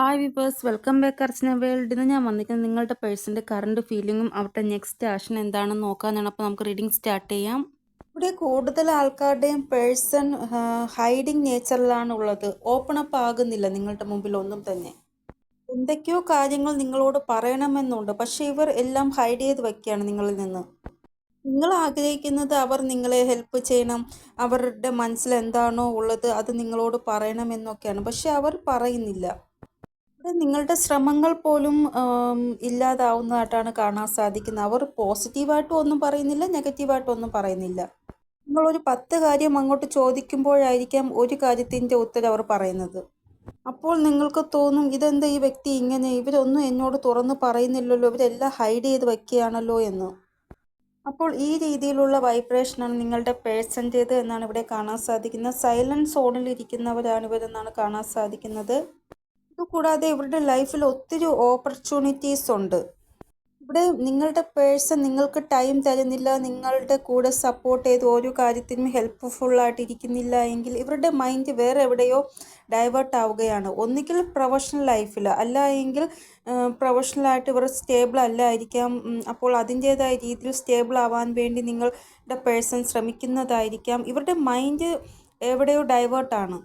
Hi viewers welcome back Archana വേൾഡിൽ നിന്ന് ഞാൻ വന്നിരിക്കുന്നത് നിങ്ങളുടെ പേഴ്സന്റെ കറണ്ട് ഫീലിങ്ങും അവരുടെ നെക്സ്റ്റ് ആക്ഷൻ എന്താണെന്ന് നോക്കാനാണ്. അപ്പോൾ നമുക്ക് റീഡിംഗ് സ്റ്റാർട്ട് ചെയ്യാം. ഇവിടെ കൂടുതൽ ആൾക്കാരുടെയും പേഴ്സൺ ഹൈഡിങ് നേച്ചറിലാണ് ഉള്ളത്. ഓപ്പൺ അപ്പ് ആകുന്നില്ല നിങ്ങളുടെ മുമ്പിൽ ഒന്നും തന്നെ. എന്തൊക്കെയോ കാര്യങ്ങൾ നിങ്ങളോട് പറയണമെന്നുണ്ട്. പക്ഷേ ഇവർ എല്ലാം ഹൈഡ് ചെയ്ത് വയ്ക്കുകയാണ് നിങ്ങളിൽ നിന്ന്. നിങ്ങൾ ആഗ്രഹിക്കുന്നത് അവർ നിങ്ങളെ ഹെൽപ്പ് ചെയ്യണം. അവരുടെ മനസ്സിൽ എന്താണോ ഉള്ളത് അത് നിങ്ങളോട് പറയണമെന്നൊക്കെയാണ്. പക്ഷെ അവർ പറയുന്നില്ല. നിങ്ങളുടെ ശ്രമങ്ങൾ പോലും ഇല്ലാതാവുന്നതായിട്ടാണ് കാണാൻ സാധിക്കുന്നത്. അവർ പോസിറ്റീവായിട്ടും ഒന്നും പറയുന്നില്ല നെഗറ്റീവായിട്ടും ഒന്നും പറയുന്നില്ല. നിങ്ങളൊരു പത്ത് കാര്യം അങ്ങോട്ട് ചോദിക്കുമ്പോഴായിരിക്കാം ഒരു കാര്യത്തിന്റെ ഉത്തരം അവർ പറയുന്നത്. അപ്പോൾ നിങ്ങൾക്ക് തോന്നും ഇതെന്താ ഈ വ്യക്തി ഇങ്ങനെ? ഇവരൊന്നും എന്നോട് തുറന്ന് പറയുന്നില്ലല്ലോ. ഇവരെല്ലാം ഹൈഡ് ചെയ്ത് വയ്ക്കുകയാണല്ലോ എന്ന്. അപ്പോൾ ഈ രീതിയിലുള്ള വൈബ്രേഷനാണ് നിങ്ങളുടെ പേഴ്സന്റേത് എന്നാണ് ഇവിടെ കാണാൻ സാധിക്കുന്നത്. സൈലൻസ് സോണിൽ ഇരിക്കുന്നവരാണ് ഇവരെന്നാണ് കാണാൻ സാധിക്കുന്നത്. ഇതുകൂടാതെ ഇവരുടെ ലൈഫിൽ ഒത്തിരി ഓപ്പർച്യൂണിറ്റീസ് ഉണ്ട്. ഇവിടെ നിങ്ങളുടെ പേഴ്സൺ നിങ്ങൾക്ക് ടൈം തരുന്നില്ല നിങ്ങളുടെ കൂടെ സപ്പോർട്ട് ചെയ്ത് ഓരോ കാര്യത്തിനും ഹെൽപ്ഫുൾ ആയിട്ട് ഇരിക്കുന്നില്ല എങ്കിൽ ഇവരുടെ മൈൻഡ് വേറെ എവിടെയോ ഡൈവേർട്ട് ആവുകയാണ്. ഒന്നുകിൽ പ്രൊഫഷണൽ ലൈഫിൽ അല്ല എങ്കിൽ പ്രൊഫഷണലായിട്ട് ഇവർ സ്റ്റേബിൾ അല്ലായിരിക്കാം അപ്പോൾ അതിന്റേതായ രീതിയിൽ സ്റ്റേബിൾ ആവാൻ വേണ്ടി നിങ്ങളുടെ പേഴ്സൺ ശ്രമിക്കുന്നതായിരിക്കാം. ഇവരുടെ മൈൻഡ് എവിടെയോ ഡൈവേർട്ടാണ്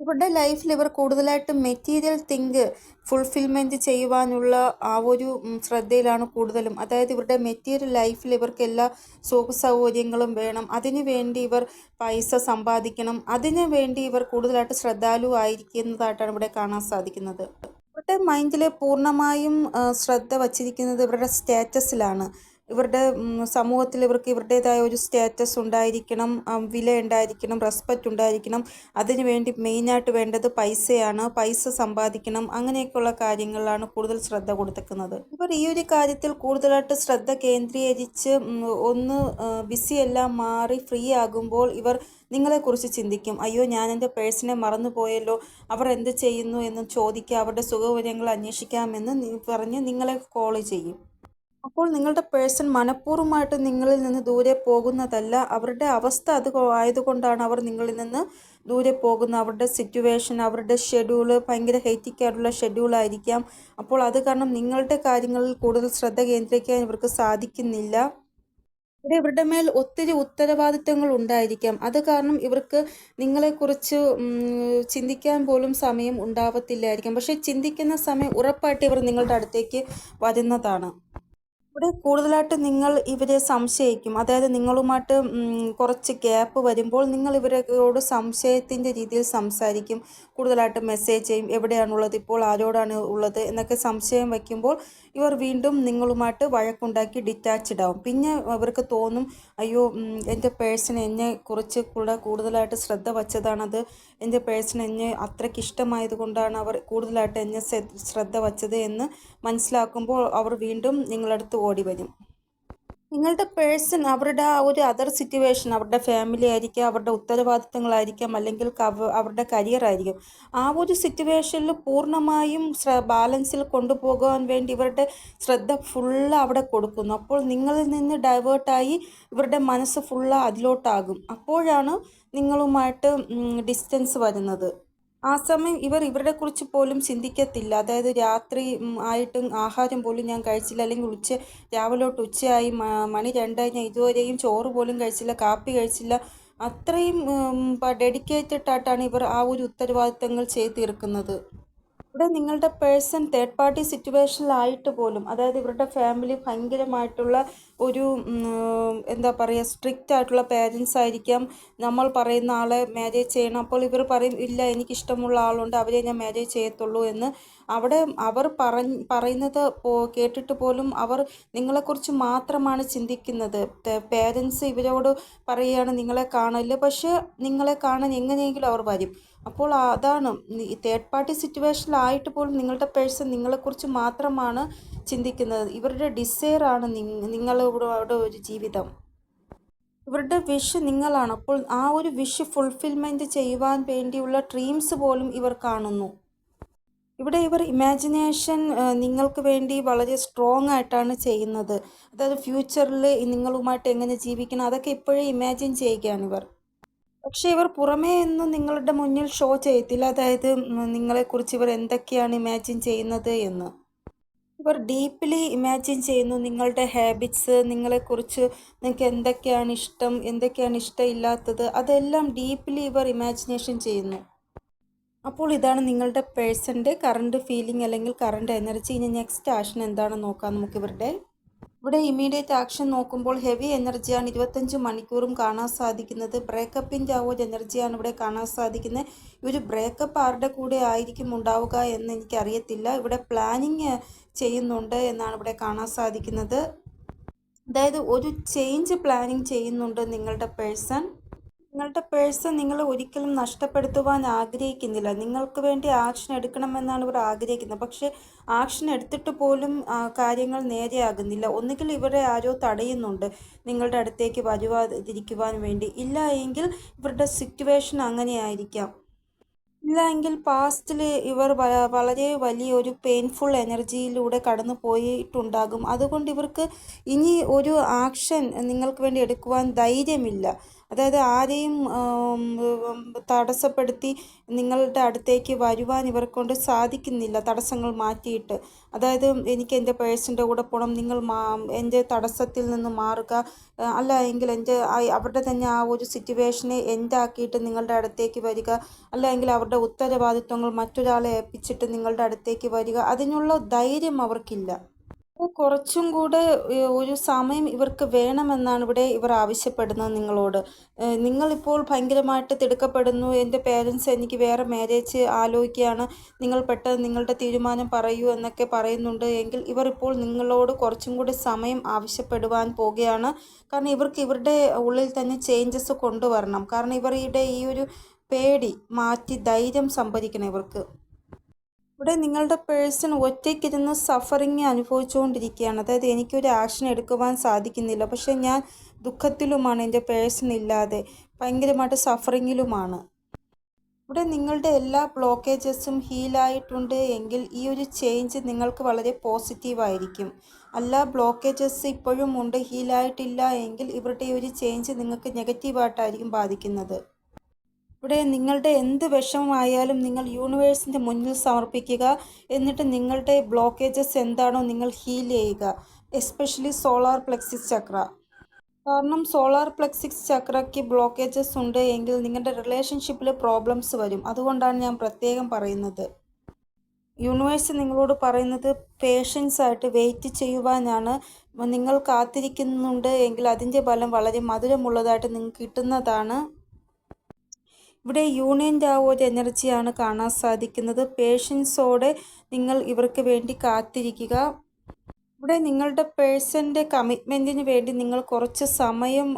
ഇവരുടെ ലൈഫിൽ ഇവർ കൂടുതലായിട്ട് മെറ്റീരിയൽ തിങ്ക് ഫുൾഫിൽമെന്റ് ചെയ്യുവാനുള്ള ആ ഒരു ശ്രദ്ധയിലാണ് കൂടുതലും. അതായത് ഇവരുടെ മെറ്റീരിയൽ ലൈഫിൽ ഇവർക്ക് എല്ലാ സുഖ സൗകര്യങ്ങളും വേണം. അതിനു വേണ്ടി ഇവർ പൈസ സമ്പാദിക്കണം. അതിനു വേണ്ടി ഇവർ കൂടുതലായിട്ട് ശ്രദ്ധാലു ആയിരിക്കുന്നതായിട്ടാണ് ഇവിടെ കാണാൻ സാധിക്കുന്നത്. ഇവരുടെ മൈൻഡിൽ പൂർണമായും ശ്രദ്ധ വച്ചിരിക്കുന്നത് ഇവരുടെ സ്റ്റാറ്റസിലാണ്. ഇവരുടെ സമൂഹത്തിൽ ഇവർക്ക് ഇവരുടേതായ ഒരു സ്റ്റാറ്റസ് ഉണ്ടായിരിക്കണം വില ഉണ്ടായിരിക്കണം റെസ്പെക്റ്റ് ഉണ്ടായിരിക്കണം. അതിനു വേണ്ടി മെയിനായിട്ട് വേണ്ടത് പൈസയാണ്. പൈസ സമ്പാദിക്കണം. അങ്ങനെയൊക്കെയുള്ള കാര്യങ്ങളിലാണ് കൂടുതൽ ശ്രദ്ധ കൊടുത്തേക്കുന്നത് ഇവർ ഈ ഒരു കാര്യത്തിൽ കൂടുതലായിട്ട് ശ്രദ്ധ കേന്ദ്രീകരിച്ച് ഒന്ന് ബിസി എല്ലാം മാറി ഫ്രീ ആകുമ്പോൾ ഇവർ നിങ്ങളെക്കുറിച്ച് ചിന്തിക്കും. അയ്യോ ഞാൻ എന്റെ പേഴ്സിനെ മറന്നുപോയല്ലോ അവർ എന്ത് ചെയ്യുന്നു? എന്ന് ചോദിക്കുക. അവരുടെ സുഖവിവരങ്ങൾ അന്വേഷിക്കാമെന്ന് പറഞ്ഞ് നിങ്ങളെ കോൾ ചെയ്യും. അപ്പോൾ നിങ്ങളുടെ പേഴ്സൺ മനഃപൂർവമായിട്ട് നിങ്ങളിൽ നിന്ന് ദൂരെ പോകുന്നതല്ല. അവരുടെ അവസ്ഥ അത് ആയതുകൊണ്ടാണ് അവർ നിങ്ങളിൽ നിന്ന് ദൂരെ പോകുന്ന അവരുടെ സിറ്റുവേഷൻ അവരുടെ ഷെഡ്യൂൾ ഭയങ്കര ഷെഡ്യൂൾ ഷെഡ്യൂളായിരിക്കാം അപ്പോൾ അത് കാരണം നിങ്ങളുടെ കാര്യങ്ങളിൽ കൂടുതൽ ശ്രദ്ധ കേന്ദ്രീകരിക്കാൻ ഇവർക്ക് സാധിക്കുന്നില്ല. ഇവിടെ ഇവരുടെ മേൽ ഒത്തിരി ഉത്തരവാദിത്തങ്ങൾ ഉണ്ടായിരിക്കാം. അത് കാരണം ഇവർക്ക് നിങ്ങളെക്കുറിച്ച് ചിന്തിക്കാൻ പോലും സമയം ഉണ്ടാവത്തില്ലായിരിക്കാം. പക്ഷേ ചിന്തിക്കുന്ന സമയം ഉറപ്പായിട്ട് ഇവർ നിങ്ങളുടെ അടുത്തേക്ക് വരുന്നതാണ്. ഇവിടെ കൂടുതലായിട്ട് നിങ്ങൾ ഇവരെ സംശയിക്കും. അതായത് നിങ്ങളുമായിട്ട് കുറച്ച് ഗ്യാപ്പ് വരുമ്പോൾ നിങ്ങൾ ഇവരോട് സംശയത്തിന്റെ രീതിയിൽ സംസാരിക്കും. കൂടുതലായിട്ട് മെസ്സേജ് ചെയ്യും. എവിടെയാണുള്ളത്? ഇപ്പോൾ ആരോടാണ് ഉള്ളത്? എന്നൊക്കെ സംശയം വയ്ക്കുമ്പോൾ ഇവർ വീണ്ടും നിങ്ങളുമായിട്ട് വഴക്കുണ്ടാക്കി ഡിറ്റാച്ച്ഡ് ആവും. പിന്നെ അവർക്ക് തോന്നും അയ്യോ എന്റെ പേഴ്സൺ എന്നെ കുറിച്ച് കൂടെ കൂടുതലായിട്ട് ശ്രദ്ധ വച്ചതാണത്. എന്റെ പേഴ്സൺ എന്നെ അത്രയ്ക്ക് ഇഷ്ടമായത് കൊണ്ടാണ് അവർ കൂടുതലായിട്ട് എന്നെ ശ്രദ്ധ വച്ചത് എന്ന് മനസ്സിലാക്കുമ്പോൾ അവർ വീണ്ടും നിങ്ങളടുത്ത് ഓടി വരും. നിങ്ങളുടെ പേഴ്സൺ അവരുടെ ആ ഒരു അതർ സിറ്റുവേഷൻ അവരുടെ ഫാമിലി ആയിരിക്കാം അവരുടെ ഉത്തരവാദിത്തങ്ങളായിരിക്കാം അല്ലെങ്കിൽ അവരുടെ കരിയർ ആയിരിക്കും. ആ ഒരു സിറ്റുവേഷനിൽ പൂർണമായും ബാലൻസിൽ കൊണ്ടുപോകാൻ വേണ്ടി ഇവരുടെ ശ്രദ്ധ ഫുള്ള് അവിടെ കൊടുക്കുന്നു. അപ്പോൾ നിങ്ങളിൽ നിന്ന് ഡൈവേർട്ടായി ഇവരുടെ മനസ്സ് ഫുള്ള് അതിലോട്ടാകും. അപ്പോഴാണ് നിങ്ങളുമായിട്ട് ഡിസ്റ്റൻസ് വരുന്നത്. ആ സമയം ഇവർ ഇവരുടെ കുറിച്ച് പോലും ചിന്തിക്കത്തില്ല. അതായത് രാത്രി ആയിട്ടും ആഹാരം പോലും ഞാൻ കഴിച്ചില്ല. അല്ലെങ്കിൽ ഉച്ച രാവിലോട്ട് ഉച്ചയായി മ- മണി രണ്ടായി ഞാൻ ഇതുവരെയും ചോറ് പോലും കഴിച്ചില്ല കാപ്പി കഴിച്ചില്ല. അത്രയും ഡെഡിക്കേറ്റഡ് ആയിട്ടാണ് ഇവർ ആ ഒരു ഉത്തരവാദിത്തങ്ങൾ ചെയ്ത് തീർക്കുന്നത്. ഇവിടെ നിങ്ങളുടെ പേഴ്സൺ തേർഡ് പാർട്ടി സിറ്റുവേഷനിലായിട്ട് പോലും അതായത് ഇവരുടെ ഫാമിലി ഭയങ്കരമായിട്ടുള്ള ഒരു എന്താ പറയുക സ്ട്രിക്റ്റ് ആയിട്ടുള്ള പേരൻസ് ആയിരിക്കാം. നമ്മൾ പറയുന്ന ആളെ മാരേജ് ചെയ്യണം. അപ്പോൾ ഇവർ പറയും ഇല്ല എനിക്കിഷ്ടമുള്ള ആളുണ്ട്. അവരെ ഞാൻ മാരേജ് ചെയ്യത്തുള്ളൂ എന്ന്. അവിടെ അവർ പറഞ്ഞ് പറയുന്നത് കേട്ടിട്ട് പോലും അവർ നിങ്ങളെക്കുറിച്ച് മാത്രമാണ് ചിന്തിക്കുന്നത്. പേരൻസ് ഇവരോട് പറയുകയാണ് നിങ്ങളെ കാണില്ല പക്ഷേ നിങ്ങളെ കാണാൻ എങ്ങനെയെങ്കിലും അവർ വരും. അപ്പോൾ അതാണ് തേർഡ് പാർട്ടി സിറ്റുവേഷനിലായിട്ട് പോലും നിങ്ങളുടെ പേഴ്സൺ നിങ്ങളെക്കുറിച്ച് മാത്രമാണ് ചിന്തിക്കുന്നത്. ഇവരുടെ ഡിസയർ ആണ് നിങ്ങളുടെ ഒരു ജീവിതം. ഇവരുടെ വിഷ് നിങ്ങളാണ്. അപ്പോൾ ആ ഒരു വിഷ് ഫുൾഫിൽമെന്റ് ചെയ്യുവാൻ വേണ്ടിയുള്ള ഡ്രീംസ് പോലും ഇവർ കാണുന്നു. ഇവിടെ ഇവർ ഇമാജിനേഷൻ നിങ്ങൾക്ക് വേണ്ടി വളരെ സ്ട്രോങ് ആയിട്ടാണ് ചെയ്യുന്നത്. അതായത് ഫ്യൂച്ചറിൽ നിങ്ങളുമായിട്ട് എങ്ങനെ ജീവിക്കണം അതൊക്കെ ഇപ്പോഴേ ഇമാജിൻ ചെയ്യുകയാണ് ഇവർ. പക്ഷേ ഇവർ പുറമേ ഒന്നും നിങ്ങളുടെ മുന്നിൽ ഷോ ചെയ്യത്തില്ല. അതായത് നിങ്ങളെ നിങ്ങളെക്കുറിച്ച് ഇവർ എന്തൊക്കെയാണ് ഇമാജിൻ ചെയ്യുന്നത് എന്ന്. ഇവർ ഡീപ്ലി ഇമാജിൻ ചെയ്യുന്നു നിങ്ങളുടെ ഹാബിറ്റ്സ് നിങ്ങളെക്കുറിച്ച് നിങ്ങൾക്ക് എന്തൊക്കെയാണ് ഇഷ്ടം എന്തൊക്കെയാണ് ഇഷ്ടമില്ലാത്തത് അതെല്ലാം ഡീപ്ലി ഇവർ ഇമാജിനേഷൻ ചെയ്യുന്നു. അപ്പോൾ ഇതാണ് നിങ്ങളുടെ പേഴ്സന്റെ കറണ്ട് ഫീലിംഗ് അല്ലെങ്കിൽ കറണ്ട് എനർജി ഇനി നെക്സ്റ്റ് ആഷൻ എന്താണെന്ന് നോക്കാം നമുക്ക് ഇവരുടെ. ഇവിടെ ഇമീഡിയറ്റ് ആക്ഷൻ നോക്കുമ്പോൾ ഹെവി എനർജിയാണ് ഇരുപത്തഞ്ച് മണിക്കൂറും കാണാൻ സാധിക്കുന്നത്. ബ്രേക്കപ്പിന്റെ ആ ഒരു എനർജിയാണ് ഇവിടെ കാണാൻ സാധിക്കുന്നത്. ഒരു ബ്രേക്കപ്പ് ആരുടെ കൂടെ ആയിരിക്കും ഉണ്ടാവുക എന്ന് എനിക്കറിയത്തില്ല. ഇവിടെ പ്ലാനിങ് ചെയ്യുന്നുണ്ട് എന്നാണ് ഇവിടെ കാണാൻ സാധിക്കുന്നത്. അതായത് ഒരു ചേഞ്ച് പ്ലാനിങ് ചെയ്യുന്നുണ്ട് നിങ്ങളുടെ പേഴ്സൺ നിങ്ങളുടെ പേഴ്സൺ നിങ്ങൾ ഒരിക്കലും നഷ്ടപ്പെടുത്തുവാൻ ആഗ്രഹിക്കുന്നില്ല. നിങ്ങൾക്ക് വേണ്ടി ആക്ഷൻ എടുക്കണമെന്നാണ് ഇവർ ആഗ്രഹിക്കുന്നത്. പക്ഷേ ആക്ഷൻ എടുത്തിട്ട് പോലും കാര്യങ്ങൾ നേരെയാകുന്നില്ല. ഒന്നുകിൽ ഇവരെ ആരോ തടയുന്നുണ്ട്. നിങ്ങളുടെ അടുത്തേക്ക് വരുവാതിരിക്കുവാൻ വേണ്ടി. ഇല്ല എങ്കിൽ ഇവരുടെ സിറ്റുവേഷൻ അങ്ങനെയായിരിക്കാം. ഇല്ല എങ്കിൽ പാസ്റ്റിൽ ഇവർ വളരെ വലിയൊരു പെയിൻഫുൾ എനർജിയിലൂടെ കടന്നു പോയിട്ടുണ്ടാകും. അതുകൊണ്ട് ഇവർക്ക് ഇനി ഒരു ആക്ഷൻ നിങ്ങൾക്ക് വേണ്ടി എടുക്കുവാൻ ധൈര്യമില്ല. അതായത് ആരെയും തടസ്സപ്പെടുത്തി നിങ്ങളുടെ അടുത്തേക്ക് വരുവാൻ ഇവർക്കൊണ്ട് സാധിക്കുന്നില്ല. തടസ്സങ്ങൾ മാറ്റിയിട്ട്. അതായത് എനിക്ക് എന്റെ പേഴ്സിന്റെ കൂടെ പോകണം നിങ്ങൾ മാ എന്റെ തടസ്സത്തിൽ നിന്ന് മാറുക. അല്ല എങ്കിൽ എന്റെ അവരുടെ തന്നെ ആ ഒരു സിറ്റുവേഷനെ എൻഡാക്കിയിട്ട് നിങ്ങളുടെ അടുത്തേക്ക് വരിക. അല്ല എങ്കിൽ അവരുടെ ഉത്തരവാദിത്വങ്ങൾ മറ്റൊരാളെ ഏൽപ്പിച്ചിട്ട് നിങ്ങളുടെ അടുത്തേക്ക് വരിക. അതിനുള്ള ധൈര്യം അവർക്കില്ല. കുറച്ചും കൂടെ ഒരു സമയം ഇവർക്ക് വേണമെന്നാണ് ഇവിടെ ഇവർ ആവശ്യപ്പെടുന്നത് നിങ്ങളോട്. നിങ്ങളിപ്പോൾ ഭയങ്കരമായിട്ട് തിടുക്കപ്പെടുന്നു എന്റെ പേരൻസ് എനിക്ക് വേറെ മാരേജ് ആലോചിക്കുകയാണ് നിങ്ങൾ പെട്ടെന്ന് നിങ്ങളുടെ തീരുമാനം പറയൂ എന്നൊക്കെ പറയുന്നുണ്ട്. എങ്കിൽ ഇവർ ഇപ്പോൾ നിങ്ങളോട് കുറച്ചും കൂടി സമയം ആവശ്യപ്പെടുവാൻ പോവുകയാണ് കാരണം ഇവർക്ക് ഇവരുടെ ഉള്ളിൽ തന്നെ ചേഞ്ചസ് കൊണ്ടുവരണം. കാരണം ഇവരുടെ ഈ ഒരു പേടി മാറ്റി ധൈര്യം സംഭരിക്കണം ഇവർക്ക്. ഇവിടെ നിങ്ങളുടെ പേഴ്സൺ ഒറ്റയ്ക്കിരുന്ന് സഫറിങ് അനുഭവിച്ചുകൊണ്ടിരിക്കുകയാണ്. അതായത് എനിക്കൊരു ആക്ഷൻ എടുക്കുവാൻ സാധിക്കുന്നില്ല. പക്ഷേ ഞാൻ ദുഃഖത്തിലുമാണ് എന്റെ പേഴ്സൺ ഇല്ലാതെ. ഭയങ്കരമായിട്ട് സഫറിങ്ങിലുമാണ്. ഇവിടെ നിങ്ങളുടെ എല്ലാ ബ്ലോക്കേജസും ഹീലായിട്ടുണ്ട് എങ്കിൽ ഈ ഒരു ചേഞ്ച് നിങ്ങൾക്ക് വളരെ പോസിറ്റീവായിരിക്കും. അല്ല ബ്ലോക്കേജസ് ഇപ്പോഴും ഉണ്ട് ഹീലായിട്ടില്ല എങ്കിൽ ഇവരുടെ ഒരു ചേഞ്ച് നിങ്ങൾക്ക് നെഗറ്റീവായിട്ടായിരിക്കും ബാധിക്കുന്നത്. ഇവിടെ നിങ്ങളുടെ എന്ത് വിഷമമായാലും നിങ്ങൾ യൂണിവേഴ്സിന്റെ മുന്നിൽ സമർപ്പിക്കുക. എന്നിട്ട് നിങ്ങളുടെ ബ്ലോക്കേജസ് എന്താണോ നിങ്ങൾ ഹീൽ ചെയ്യുക. എസ്പെഷ്യലി സോളാർ പ്ലെക്സിസ് ചക്ര കാരണം സോളാർ പ്ലെക്സിക്സ് ചക്രയ്ക്ക് ബ്ലോക്കേജസ് ഉണ്ട് എങ്കിൽ നിങ്ങളുടെ റിലേഷൻഷിപ്പിൽ പ്രോബ്ലംസ് വരും. അതുകൊണ്ടാണ് ഞാൻ പ്രത്യേകം പറയുന്നത്. യൂണിവേഴ്സ് നിങ്ങളോട് പറയുന്നത് പേഷ്യൻസ് ആയിട്ട് വെയിറ്റ് ചെയ്യുവാനാണ്. നിങ്ങൾ കാത്തിരിക്കുന്നുണ്ട് എങ്കിൽ അതിന്റെ ഫലം വളരെ മധുരമുള്ളതായിട്ട് നിങ്ങൾക്ക് കിട്ടുന്നതാണ്. ഇവിടെ യൂണിയൻ ഡാവോയുടെ എനർജിയാണ് കാണാൻ സാധിക്കുന്നത്. പേഷ്യൻസോടെ നിങ്ങൾ ഇവർക്ക് വേണ്ടി കാത്തിരിക്കുക. ഇവിടെ നിങ്ങളുടെ പേഴ്സന്റെ കമ്മിറ്റ്മെന്റിന് വേണ്ടി നിങ്ങൾ കുറച്ച് സമയം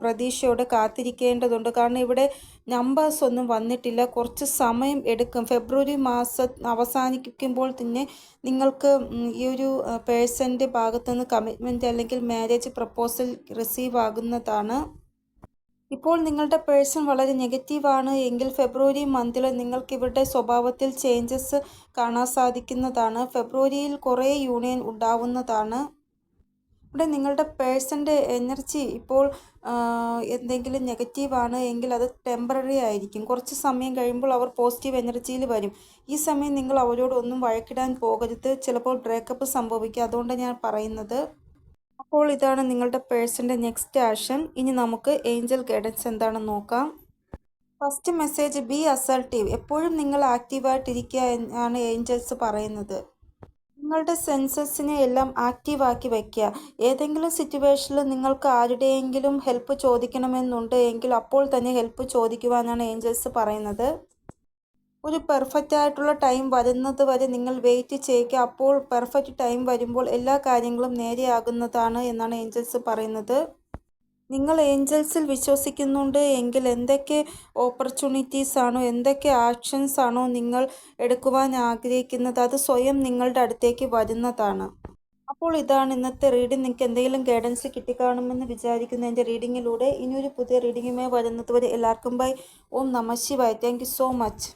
പ്രതീക്ഷയോടെ കാത്തിരിക്കേണ്ടതുണ്ട്. കാരണം ഇവിടെ നമ്പേഴ്സ് ഒന്നും വന്നിട്ടില്ല. കുറച്ച് സമയം എടുക്കും. ഫെബ്രുവരി മാസം അവസാനിക്കുമ്പോൾ തന്നെ നിങ്ങൾക്ക് ഈ ഒരു പേഴ്സന്റെ ഭാഗത്തുനിന്ന് കമ്മിറ്റ്മെന്റ് അല്ലെങ്കിൽ മാരേജ് പ്രപ്പോസൽ റിസീവ് ആകുന്നതാണ്. ഇപ്പോൾ നിങ്ങളുടെ പേഴ്സൺ വളരെ നെഗറ്റീവാണ്. എങ്കിൽ ഫെബ്രുവരി മന്തിൽ നിങ്ങൾക്ക് ഇവരുടെ സ്വഭാവത്തിൽ ചേഞ്ചസ് കാണാൻ സാധിക്കുന്നതാണ്. ഫെബ്രുവരിയിൽ കുറേ യൂണിയൻ ഉണ്ടാവുന്നതാണ്. ഇവിടെ നിങ്ങളുടെ പേഴ്സന്റെ എനർജി ഇപ്പോൾ എന്തെങ്കിലും നെഗറ്റീവാണ് എങ്കിൽ അത് ടെമ്പററി ആയിരിക്കും. കുറച്ച് സമയം കഴിയുമ്പോൾ അവർ പോസിറ്റീവ് എനർജിയിൽ വരും. ഈ സമയം നിങ്ങൾ അവരോടൊന്നും വഴക്കിടാൻ പോകരുത്. ചിലപ്പോൾ ബ്രേക്കപ്പ് സംഭവിക്കുക അതുകൊണ്ട് ഞാൻ പറയുന്നത്. അപ്പോൾ ഇതാണ് നിങ്ങളുടെ പേഴ്സന്റെ നെക്സ്റ്റ് ആക്ഷൻ. ഇനി നമുക്ക് ഏഞ്ചൽ ഗൈഡൻസ് എന്താണെന്ന് നോക്കാം. First message be assertive. എപ്പോഴും നിങ്ങൾ ആക്റ്റീവായിട്ടിരിക്കുക എന്നാണ് ഏഞ്ചൽസ് പറയുന്നത്. നിങ്ങളുടെ സെൻസസിനെ എല്ലാം ആക്റ്റീവാക്കി വയ്ക്കുക. ഏതെങ്കിലും സിറ്റുവേഷനിൽ നിങ്ങൾക്ക് ആരുടെയെങ്കിലും ഹെൽപ്പ് ചോദിക്കണമെന്നുണ്ട് എങ്കിൽ അപ്പോൾ തന്നെ ഹെൽപ്പ് ചോദിക്കുവാനാണ് ഏഞ്ചൽസ് പറയുന്നത്. ഒരു പെർഫെക്റ്റ് ആയിട്ടുള്ള ടൈം വരുന്നത് വരെ നിങ്ങൾ വെയിറ്റ് ചെയ്യുക. അപ്പോൾ പെർഫെക്റ്റ് ടൈം വരുമ്പോൾ എല്ലാ കാര്യങ്ങളും നേരെയാകുന്നതാണ് എന്നാണ് ഏഞ്ചൽസ് പറയുന്നത്. നിങ്ങൾ ഏഞ്ചൽസിൽ വിശ്വസിക്കുന്നുണ്ട് എങ്കിൽ എന്തൊക്കെ ഓപ്പർച്യൂണിറ്റീസ് ആണോ എന്തൊക്കെ ആക്ഷൻസ് ആണോ നിങ്ങൾ എടുക്കുവാൻ ആഗ്രഹിക്കുന്നത് അത് സ്വയം നിങ്ങളുടെ അടുത്തേക്ക് വരുന്നതാണ്. അപ്പോൾ ഇതാണ് ഇന്നത്തെ റീഡിംഗ് നിങ്ങൾക്ക് എന്തെങ്കിലും ഗൈഡൻസ് കിട്ടിക്കാണുമെന്ന് വിചാരിക്കുന്ന എന്റെ റീഡിങ്ങിലൂടെ ഇനിയൊരു പുതിയ റീഡിങ്ങുമായി വരുന്നത് വരെ എല്ലാവർക്കും ബൈ ഓം നമ ശിവായ്. Thank so much